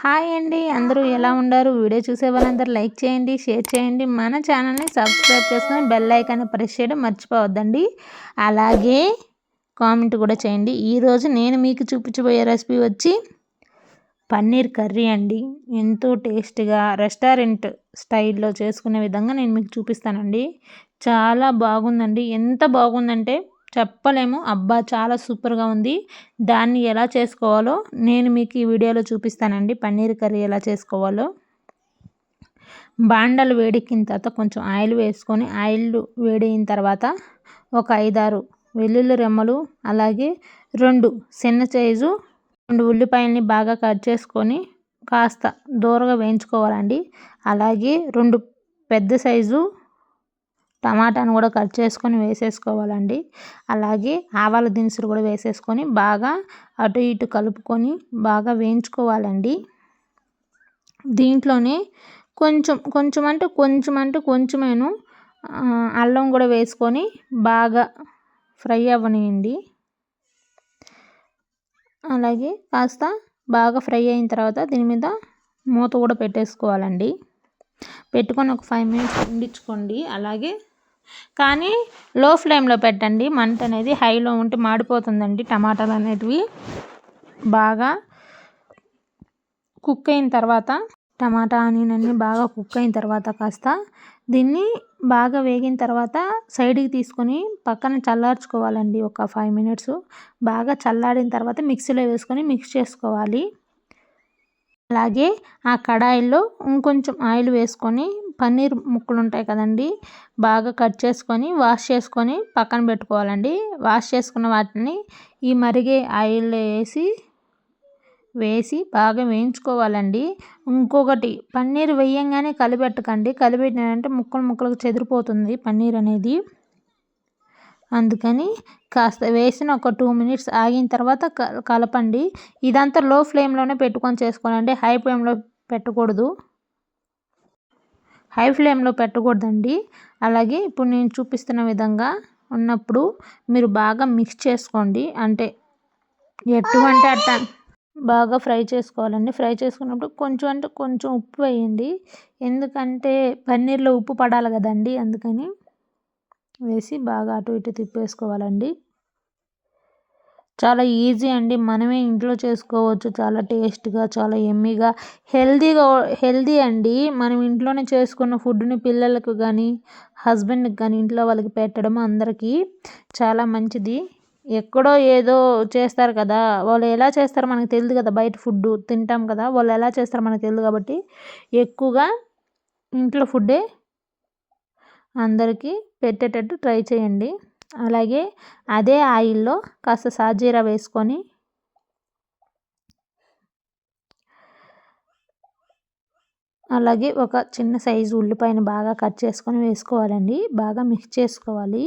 Hi అండి. అందరూ ఎలా ఉన్నారు? వీడియో చూసే వాళ్ళందరూ లైక్ చేయండి షేర్ చేయండి. మన ఛానల్ని సబ్స్క్రైబ్ చేసుకొని బెల్ ఐకాన్ ప్రెస్ చేయడం మర్చిపోవద్దండి. అలాగే కామెంట్ కూడా చేయండి. ఈరోజు నేను మీకు చూపించబోయే రెసిపీ వచ్చి పన్నీర్ కర్రీ అండి. ఎంతో టేస్ట్గా రెస్టారెంట్ స్టైల్లో చేసుకునే విధంగా నేను మీకు చూపిస్తానండి. చాలా బాగుందండి. ఎంత బాగుందంటే చెప్పలేము. అబ్బా చాలా సూపర్గా ఉంది. దాన్ని ఎలా చేసుకోవాలో నేను మీకు ఈ వీడియోలో చూపిస్తానండి. పన్నీర్ కర్రీ ఎలా చేసుకోవాలో. బాండలు వేడెక్కిన తర్వాత కొంచెం ఆయిల్ వేసుకొని ఆయిల్ వేడైన తర్వాత ఒక ఐదారు వెల్లుల్లి రెమ్మలు అలాగే రెండు చిన్న సైజు రెండు ఉల్లిపాయల్ని బాగా కట్ చేసుకొని కాస్త దూరగా వేయించుకోవాలండి. అలాగే రెండు పెద్ద సైజు టమాటాను కూడా కట్ చేసుకొని వేసేసుకోవాలండి. అలాగే ఆవాల దినుసులు కూడా వేసేసుకొని బాగా అటు ఇటు కలుపుకొని బాగా వేయించుకోవాలండి. దీంట్లోనే కొంచెం కొంచెం అంటే కొంచెం అంటే కొంచెమేను అల్లం కూడా వేసుకొని బాగా ఫ్రై అవ్వనియండి. అలాగే కాస్త బాగా ఫ్రై అయిన తర్వాత దీని మీద మూత కూడా పెట్టేసుకోవాలండి. పెట్టుకొని ఒక ఫైవ్ మినిట్స్ ఉండించుకోండి. అలాగే కానీ లో ఫ్లేమ్లో పెట్టండి. మంట అనేది హైలో ఉంటే మాడిపోతుందండి టమాటాలు అనేటివి. బాగా కుక్ అయిన తర్వాత టమాటా ఆనియన్ బాగా కుక్ అయిన తర్వాత కాస్త దీన్ని బాగా వేగిన తర్వాత సైడ్కి తీసుకొని పక్కన చల్లార్చుకోవాలండి ఒక ఫైవ్ మినిట్స్ బాగా చల్లారిన తర్వాత మిక్సీలో వేసుకొని మిక్స్ చేసుకోవాలి. అలాగే ఆ కడాయిలో ఇంకొంచెం ఆయిల్ వేసుకొని పన్నీర్ ముక్కలు ఉంటాయి కదండి బాగా కట్ చేసుకొని వాష్ చేసుకొని పక్కన పెట్టుకోవాలండి. వాష్ చేసుకున్న వాటిని ఈ మరిగే ఆయిల్లో వేసి వేసి బాగా వేయించుకోవాలండి. ఇంకొకటి పన్నీర్ వేయంగానే కలిపెట్టకండి కలిపెట్టినంటే ముక్కలు ముక్కలకు చెదిరిపోతుంది పన్నీర్ అనేది. అందుకని కాస్త వేసిన ఒక టూ మినిట్స్ ఆగిన తర్వాత కలపండి. ఇదంతా లో ఫ్లేమ్లోనే పెట్టుకొని చేసుకోవాలండి. హై ఫ్లేమ్లో పెట్టకూడదు. హై ఫ్లేమ్లో పెట్టకూడదండి. అలాగే ఇప్పుడు నేను చూపిస్తున్న విధంగా ఉన్నప్పుడు మీరు బాగా మిక్స్ చేసుకోండి. అంటే ఎటువంటి అట్ట బాగా ఫ్రై చేసుకోవాలండి. ఫ్రై చేసుకున్నప్పుడు కొంచెం అంటే కొంచెం ఉప్పు వేయండి. ఎందుకంటే పన్నీర్లో ఉప్పు పడాలి కదండి. అందుకని వేసి బాగా అటు ఇటు తిప్పేసుకోవాలండి. చాలా ఈజీ అండి. మనమే ఇంట్లో చేసుకోవచ్చు. చాలా టేస్ట్గా చాలా ఎమ్మీగా హెల్దీగా హెల్దీ అండి. మనం ఇంట్లోనే చేసుకున్న ఫుడ్ని పిల్లలకు కానీ హస్బెండ్కి కానీ ఇంట్లో వాళ్ళకి పెట్టడం అందరికీ చాలా మంచిది. ఎక్కడో ఏదో చేస్తారు కదా వాళ్ళు ఎలా చేస్తారో మనకు తెలియదు కదా బయట ఫుడ్ తింటాం కదా వాళ్ళు ఎలా చేస్తారో మనకు తెలియదు కాబట్టి ఎక్కువగా ఇంట్లో ఫుడ్డే అందరికీ పెట్టేటట్టు ట్రై చేయండి. అలాగే అదే ఆయిల్లో కాస్త సాజీరా వేసుకొని అలాగే ఒక చిన్న సైజు ఉల్లిపాయను బాగా కట్ చేసుకొని వేసుకోవాలండి. బాగా మిక్స్ చేసుకోవాలి.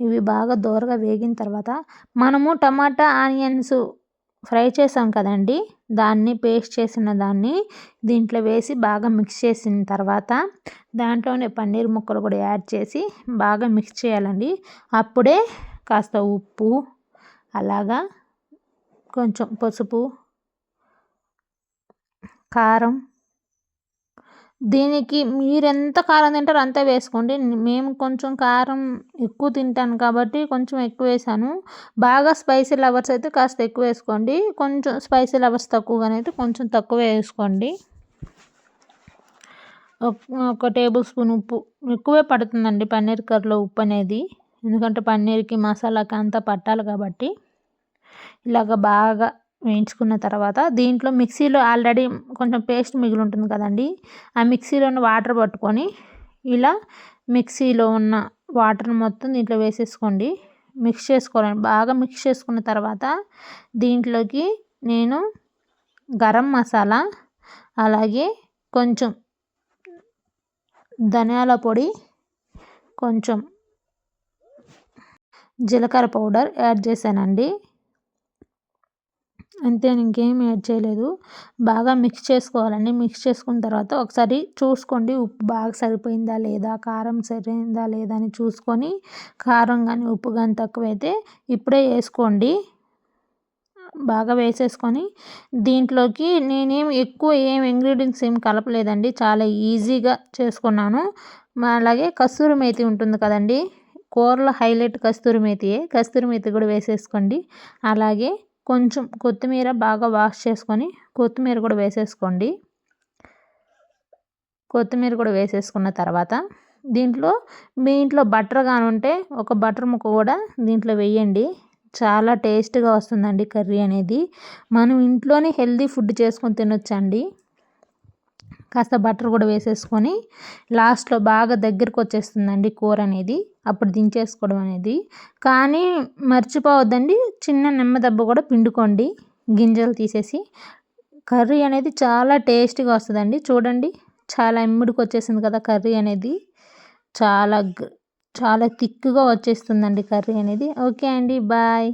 ఇవి బాగా దోరగా వేగిన తర్వాత మనము టమాటా ఆనియన్స్ ఫ్రై చేసాం కదండి. దాన్ని పేస్ట్ చేసిన దాన్ని దీంట్లో వేసి బాగా మిక్స్ చేసిన తర్వాత దాంట్లోనే పన్నీర్ ముక్కలు కూడా యాడ్ చేసి బాగా మిక్స్ చేయాలండి. అప్పుడే కాస్త ఉప్పు అలాగా కొంచెం పసుపు కారం దీనికి మీరు ఎంత కారం తింటారో అంతే వేసుకోండి. మేము కొంచెం కారం ఎక్కువ తింటాను కాబట్టి కొంచెం ఎక్కువ వేసాను. బాగా స్పైసీ లవర్స్ అయితే కాస్త ఎక్కువ వేసుకోండి. కొంచెం స్పైసీ లవర్స్ తక్కువగానైతే కొంచెం తక్కువ వేసుకోండి. ఒక టేబుల్ స్పూన్ ఉప్పు. ఎక్కువే పడుతుందండి పన్నీర్ కర్రీలో ఉప్పు అనేది. ఎందుకంటే పన్నీర్కి మసాలాకి అంతా పట్టాలి కాబట్టి. ఇలాగ బాగా వేయించుకున్న తర్వాత దీంట్లో మిక్సీలో ఆల్రెడీ కొంచెం పేస్ట్ మిగిలి ఉంటుంది కదండి ఆ మిక్సీలోని వాటర్ పట్టుకొని ఇలా మిక్సీలో ఉన్న వాటర్ మొత్తం దీంట్లో వేసేసుకోండి. మిక్స్ చేసుకోవాలండి బాగా మిక్స్ చేసుకున్న తర్వాత దీంట్లోకి నేను గరం మసాలా అలాగే కొంచెం ధనియాల పొడి కొంచెం జీలకర్ర పౌడర్ యాడ్ చేశానండి. అంతే ఇంకేం యాడ్ చేయలేదు. బాగా మిక్స్ చేసుకోవాలండి. మిక్స్ చేసుకున్న తర్వాత ఒకసారి చూసుకోండి. ఉప్పు బాగా సరిపోయిందా లేదా? కారం సరిపోయిందా లేదా అని చూసుకొని కారం కానీ ఉప్పు కానీ తక్కువైతే ఇప్పుడే వేసుకోండి. బాగా వేసేసుకొని దీంట్లోకి నేనేం ఎక్కువ ఏం ఇంగ్రీడియంట్స్ ఏం కలపలేదండి. చాలా ఈజీగా చేసుకున్నాను. అలాగే కస్తూరి మేతి ఉంటుంది కదండి. కూరలో హైలైట్ కస్తూరి మేతియే. కస్తూరి మేతి కూడా వేసేసుకోండి. అలాగే కొంచెం కొత్తిమీర బాగా వాష్ చేసుకొని కొత్తిమీర కూడా వేసేసుకోండి. కొత్తిమీర కూడా వేసేసుకున్న తర్వాత దీంట్లో మీ ఇంట్లో బటర్ కానుంటే ఉంటే ఒక బటర్ ముక్క కూడా దీంట్లో వేయండి. చాలా టేస్ట్గా వస్తుందండి కర్రీ అనేది. మనం ఇంట్లోనే హెల్దీ ఫుడ్ చేసుకొని తినొచ్చండి. కాస్త బటర్ కూడా వేసేసుకొని లాస్ట్లో బాగా దగ్గరకు వచ్చేస్తుందండి కూర అనేది. అప్పుడు దించేసుకోవడం అనేది. కానీ మర్చిపోవద్దండి చిన్న నిమ్మదెబ్బ కూడా పిండుకోండి. గింజలు తీసేసి. కర్రీ అనేది చాలా టేస్టీగా వస్తుందండి. చూడండి చాలా ఇమ్మడికి వచ్చేసింది కదా కర్రీ అనేది. చాలా చాలా థిక్గా వచ్చేస్తుందండి కర్రీ అనేది. ఓకే అండి బాయ్.